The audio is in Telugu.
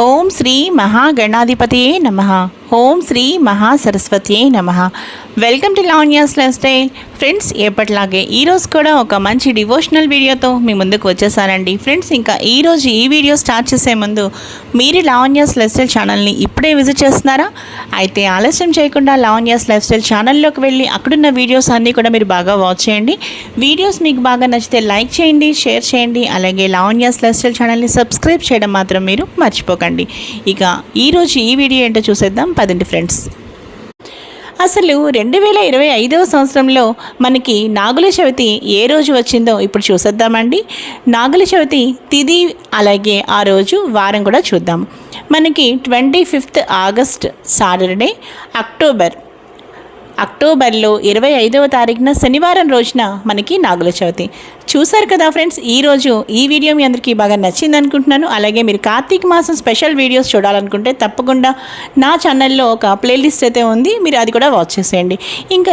ఓం శ్రీ మహాగణాధిపతియే నమ. ఓం శ్రీ మహాసరస్వతియే నమ. Welcome to Lavanya's lifestyle friends ఎప్పటిలాగే ఈరోజు కూడా ఒక మంచి డివోషనల్ వీడియోతో మీ ముందుకు వచ్చేసానండి. ఫ్రెండ్స్ ఇంకా ఈరోజు ఈ వీడియో స్టార్ట్ చేసే ముందు మీరు లావన్యాస్ లైఫ్ స్టైల్ ఛానల్ని ఇప్పుడే విజిట్ చేస్తున్నారా? అయితే ఆలస్యం చేయకుండా లావన్యాస్ లైఫ్ స్టైల్ ఛానల్లోకి వెళ్ళి అక్కడున్న వీడియోస్ అన్నీ కూడా మీరు బాగా వాచ్ చేయండి. వీడియోస్ మీకు బాగా నచ్చితే లైక్ చేయండి షేర్ చేయండి. అలాగే లావన్యాస్ లైఫ్ స్టైల్ ఛానల్ని సబ్స్క్రైబ్ చేయడం మాత్రం మీరు మర్చిపోకండి. ఇక ఈరోజు ఈ వీడియో ఏంటో చూసేద్దాం. పదండి ఫ్రెండ్స్. అసలు రెండు వేల ఇరవై ఐదవ సంవత్సరంలో మనకి నాగుల చవితి ఏ రోజు వచ్చిందో ఇప్పుడు చూసేద్దామండి. నాగుల చవితి తిది అలాగే ఆ రోజు వారం కూడా చూద్దాం. మనకి twenty fifth August Saturday October అక్టోబర్లో ఇరవై ఐదవ తారీఖున శనివారం రోజున మనకి నాగుల చవితి. చూసారు కదా ఫ్రెండ్స్ ఈరోజు ఈ వీడియో మీ అందరికీ బాగా నచ్చింది అనుకుంటున్నాను. అలాగే మీరు కార్తీక మాసం స్పెషల్ వీడియోస్ చూడాలనుకుంటే తప్పకుండా నా ఛానల్లో ఒక ప్లేలిస్ట్ అయితే ఉంది. మీరు అది కూడా వాచ్ చేసేయండి. ఇంకా